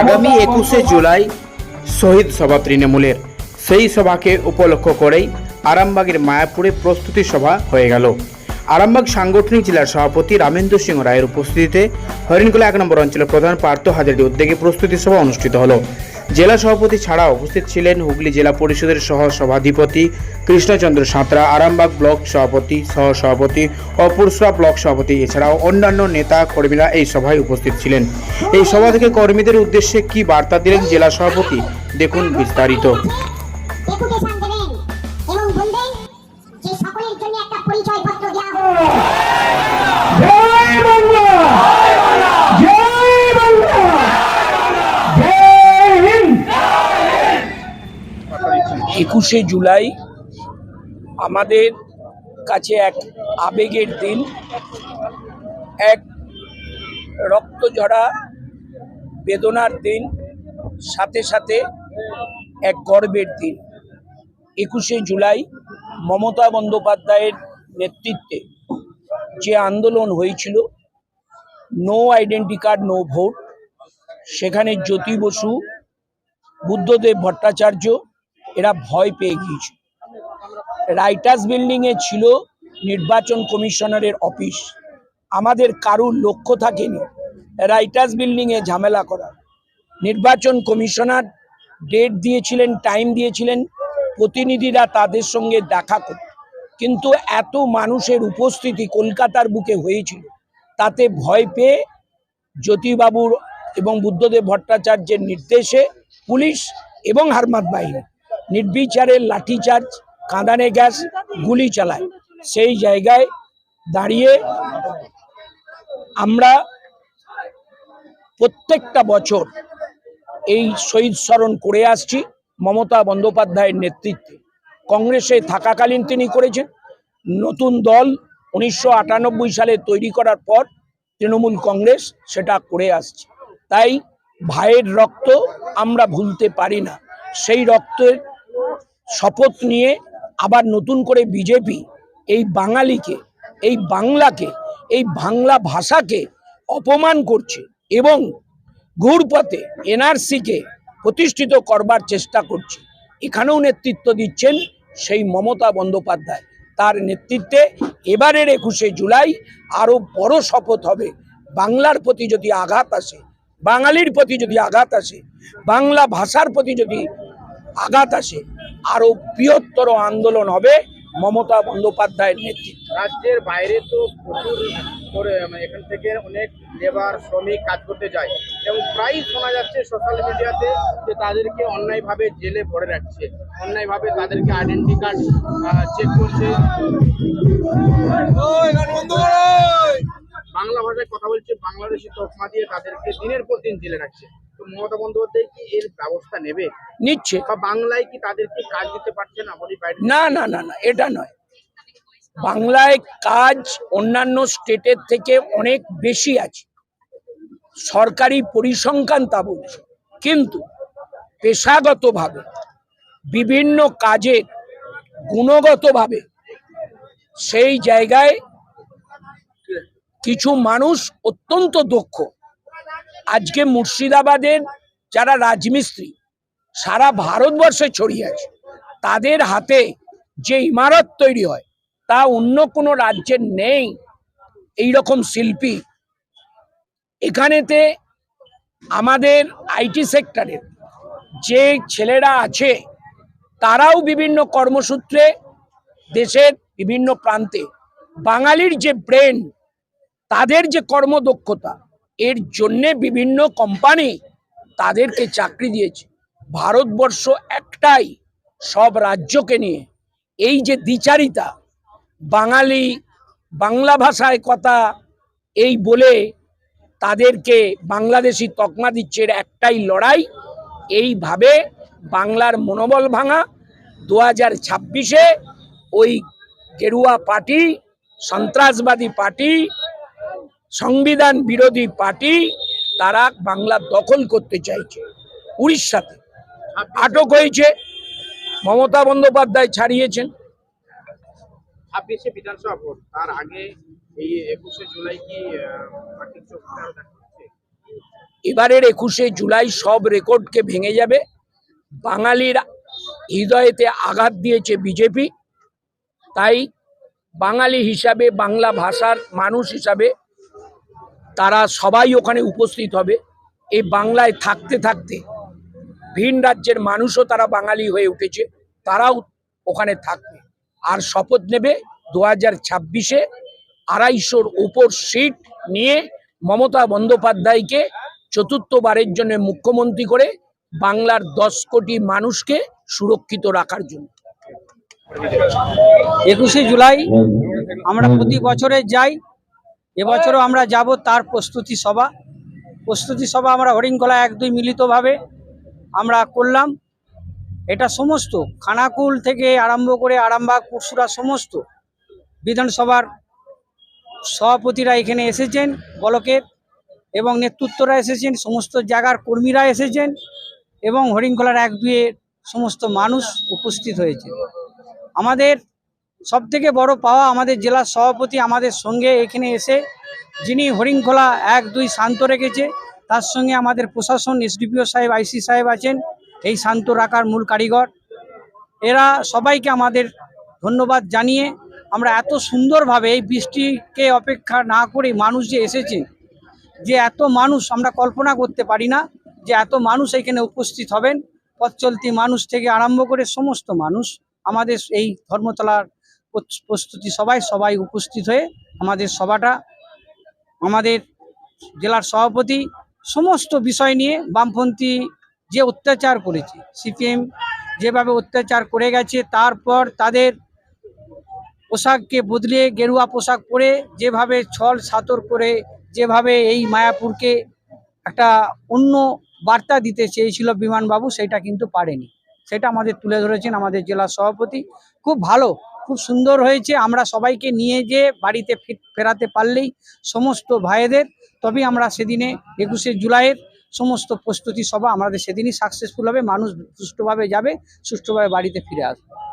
আগামী একুশে জুলাই শহীদ সভা তৃণমূলের। সেই সভাকে উপলক্ষ করেই আরামবাগের মায়াপুরে প্রস্তুতি সভা হয়ে গেল। আরামবাগ সাংগঠনিক জেলার সভাপতি রামেন্দ্র সিংহ রায়ের উপস্থিতিতে হরিণকুলা এক নম্বর অঞ্চলের প্রধান পার্থ হাজারির উদ্যোগে প্রস্তুতি সভা অনুষ্ঠিত হলো। জেলা সভাপতি ছাড়া উপস্থিত ছিলেন হুগলি জেলা পরিষদের সহ সভাধিপতি কৃষ্ণচন্দ্র সাঁতরা, আরামবাগ ব্লক সভাপতি সহ সভাপতি ও পুরসরা ব্লক সভাপতি, এছাড়াও অন্যান্য নেতা কর্মীরা এই সভায় উপস্থিত ছিলেন। এই সভা থেকে কর্মীদের উদ্দেশ্যে কি বার্তা দিলেন জেলা সভাপতি? দেখুন বিস্তারিত। একুশে জুলাই আমাদের কাছে এক আবেগের দিন, এক রক্তঝরা বেদনার দিন, সাথে সাথে এক গর্বের দিন। একুশে জুলাই মমতা বন্দ্যোপাধ্যায়ের নেতৃত্বে যে আন্দোলন হয়েছিল, no identity card, no vote, সেখানে জ্যোতি বসু, বুদ্ধদেব ভট্টাচার্য এরা ভয় পেয়ে গিয়েছিল। রাইটার্স বিল্ডিংয়ে ছিল নির্বাচন কমিশনারের অফিস। আমাদের কারুর লক্ষ্য থাকেনি রাইটার্স বিল্ডিংয়ে ঝামেলা করা নির্বাচন কমিশনার ডেট দিয়েছিলেন, টাইম দিয়েছিলেন, প্রতিনিধিরা তাদের সঙ্গে দেখা করত। কিন্তু এত মানুষের উপস্থিতি কলকাতার বুকে হয়েছিল, তাতে ভয় পেয়ে জ্যোতিবাবুর এবং বুদ্ধদেব ভট্টাচার্যের নির্দেশে পুলিশ এবং হারমাত বাহিনী নির্বিচারে লাঠিচার্জ, কাঁদানে গ্যাস, গুলি চালায়। সেই জায়গায় দাঁড়িয়ে আমরা প্রত্যেকটা বছর এই শহীদ স্মরণ করে আসছি মমতা বন্দ্যোপাধ্যায়ের নেতৃত্বে। কংগ্রেসে থাকাকালীন তিনি করেছেন। নতুন দল উনিশশো আটানব্বই সালে তৈরি করার পর তৃণমূল কংগ্রেস সেটা করে আসছে। তাই ভাইয়ের রক্ত আমরা ভুলতে পারি না। সেই রক্তের শপথ নিয়ে আবার নতুন করে বিজেপি এই বাঙালিকে, এই বাংলাকে, এই বাংলা ভাষাকে অপমান করছে এবং ঘুরপথে এনআরসিকে প্রতিষ্ঠিত করবার চেষ্টা করছে। এখানেও নেতৃত্ব দিচ্ছেন সেই মমতা বন্দ্যোপাধ্যায়। তার নেতৃত্বে এবারের একুশে জুলাই আরও বড় শপথ হবে। বাংলার প্রতি যদি আঘাত আসে, বাঙালির প্রতি যদি আঘাত আসে, বাংলা ভাষার প্রতি যদি আঘাত আসে আরও বৃহত্তর আন্দোলন হবে মমতা বন্দ্যোপাধ্যায়ের নেতৃত্বে। রাজ্যের বাইরে তো প্রচুর করে মানে এখান থেকে অনেক লেবার শ্রমিক কাজ করতে যায়। এবং প্রায়ই শোনা যাচ্ছে সোশ্যাল মিডিয়াতে যে তাদেরকে অন্যায়ভাবে জেলে ভরে রাখছে অন্যায়ভাবে তাদেরকে আইডেন্টি কার্ড চেক করছে বাংলা ভাষায় কথা বলছে বাংলাদেশি তকমা দিয়ে তাদেরকে দিনের পর দিন জেলে রাখছে। তো মমতা বন্দ্যোপাধ্যায় কি এর ব্যবস্থা নেবে? নিচ্ছে। বা বাংলায় কি তাদেরকে কাজ দিতে পারছে না বলি বাইরে? না না না না এটা নয়। বাংলায় কাজ অন্যান্য স্টেটের থেকে অনেক বেশি আছে। সরকারি পরিসংখ্যান তা বলছে। কিন্তু পেশাগতভাবে বিভিন্ন কাজের গুণগতভাবে সেই জায়গায় কিছু মানুষ অত্যন্ত দক্ষ। আজকে মুর্শিদাবাদের যারা রাজমিস্ত্রি, সারা ভারতবর্ষে ছড়িয়ে আছে, তাদের হাতে যে ইমারত তৈরি হয়, তা অন্য কোনো রাজ্যের নেই এই রকম শিল্পী। এখানেতে আমাদের আইটি সেক্টরের যে ছেলেরা আছে, তারাও বিভিন্ন কর্মসূত্রে দেশের বিভিন্ন প্রান্তে বাঙালির যে ব্রেন তাদের যে কর্মদক্ষতা, এর জন্যে বিভিন্ন কোম্পানি তাদেরকে চাকরি দিয়েছে। ভারতবর্ষ একটাই সব রাজ্যকে নিয়ে। এই যে দ্বিচারিতা, বাঙালি বাংলা ভাষায় কথা এই বলে তাদেরকে বাংলাদেশি তকমা দিচ্ছে, এর একটাই লড়াই। এইভাবে বাংলার মনোবল ভাঙা দু হাজার ছাব্বিশে ওই গেরুয়া পার্টি, সন্ত্রাসবাদী পার্টি সংবিধান বিরোধী পার্টি তারা বাংলা দখল করতে চাইছে উড়িষ্যাতে। আটক হয়েছে মমতা বন্দ্যোপাধ্যায় ছাড়িয়েছেন। ছাব্বিশে বিধানসভা ভোট তার আগে এই একুশে জুলাই কি আহ, পার্টির চোখ আরও দেখা হচ্ছে? এবারের একুশে জুলাই সব রেকর্ডকে ভেঙে যাবে। বাঙালির হৃদয়েতে আঘাত দিয়েছে বিজেপি। তাই বাঙালি হিসাবে বাংলা ভাষার মানুষ হিসাবে তারা সবাই ওখানে উপস্থিত হবে। এই বাংলায় থাকতে থাকতে ভিন রাজ্যের মানুষও তারা বাঙালি হয়ে উঠেছে, তারাও ওখানে থাকবে। আর শপথ নেবে দু হাজার ছাব্বিশে আড়াইশোর উপর সিট নিয়ে মমতা বন্দ্যোপাধ্যায়কে চতুর্থবারের জন্য মুখ্যমন্ত্রী করে বাংলার দশ কোটি মানুষকে সুরক্ষিত রাখার জন্য। একুশে জুলাই আমরা প্রতি বছরে যাই। এবছরও আমরা যাব তার প্রস্তুতি সভা। প্রস্তুতি সভা আমরা হরিণকলা এক দুই মিলিতভাবে আমরা করলাম। এটা সমস্ত, খানাকুল থেকে আরম্ভ করে আরামবাগ, পরশুরা সমস্ত বিধানসভার সভাপতিরা এখানে এসেছেন, বলকের এবং নেতৃত্বরা এসেছেন, সমস্ত জায়গার কর্মীরা এসেছেন এবং হরিণকলার এক দুইয়ের সমস্ত মানুষ উপস্থিত হয়েছে। আমাদের সব থেকে বড় পাওয়া আমাদের জেলার সভাপতি আমাদের সঙ্গে এখানে এসে যিনি হরিণখোলা এক দুই শান্ত রেখেছে, তার সঙ্গে আমাদের প্রশাসন, এসডিপিও সাহেব, আইসি সাহেব আছেন, এই শান্ত রাখার মূল কারিগর। এরা সবাইকে আমাদের ধন্যবাদ জানিয়ে আমরা এত সুন্দরভাবে এই বৃষ্টিকে অপেক্ষা না করে মানুষ যে এসেছে, যে এত মানুষ আমরা কল্পনা করতে পারি না, যে এত মানুষ এখানে উপস্থিত হবেন। পথ মানুষ থেকে আরম্ভ করে সমস্ত মানুষ আমাদের এই ধর্মতলার প্রস্তুতি সবাই সবাই উপস্থিত হয়ে আমাদের সভাটা, আমাদের জেলার সভাপতি সমস্ত বিষয় নিয়ে বামপন্থী যে অত্যাচার করেছে, সিপিএম যেভাবে অত্যাচার করে গেছে, তারপর তাদের পোশাককে বদলিয়ে গেরুয়া পোশাক পরে যেভাবে ছল সাতর করে, যেভাবে এই মায়াপুরকে একটা অন্য বার্তা দিতে চেয়েছিল বিমানবাবু, সেটা কিন্তু পারেনি। সেটা আমাদের তুলে ধরেছেন আমাদের জেলা সভাপতি। খুব ভালো খুব সুন্দর হয়েছে। আমরা সবাইকে নিয়ে যে বাড়িতে ফেরাতে পারলেই সমস্ত ভাইদের তবে আমরা সেদিনে একুশে জুলাইয়ের সমস্ত প্রস্তুতি সভা আমাদের সেদিনই সাকসেসফুল হবে। মানুষ সুষ্ঠুভাবে যাবে, সুষ্ঠুভাবে বাড়িতে ফিরে আসবে।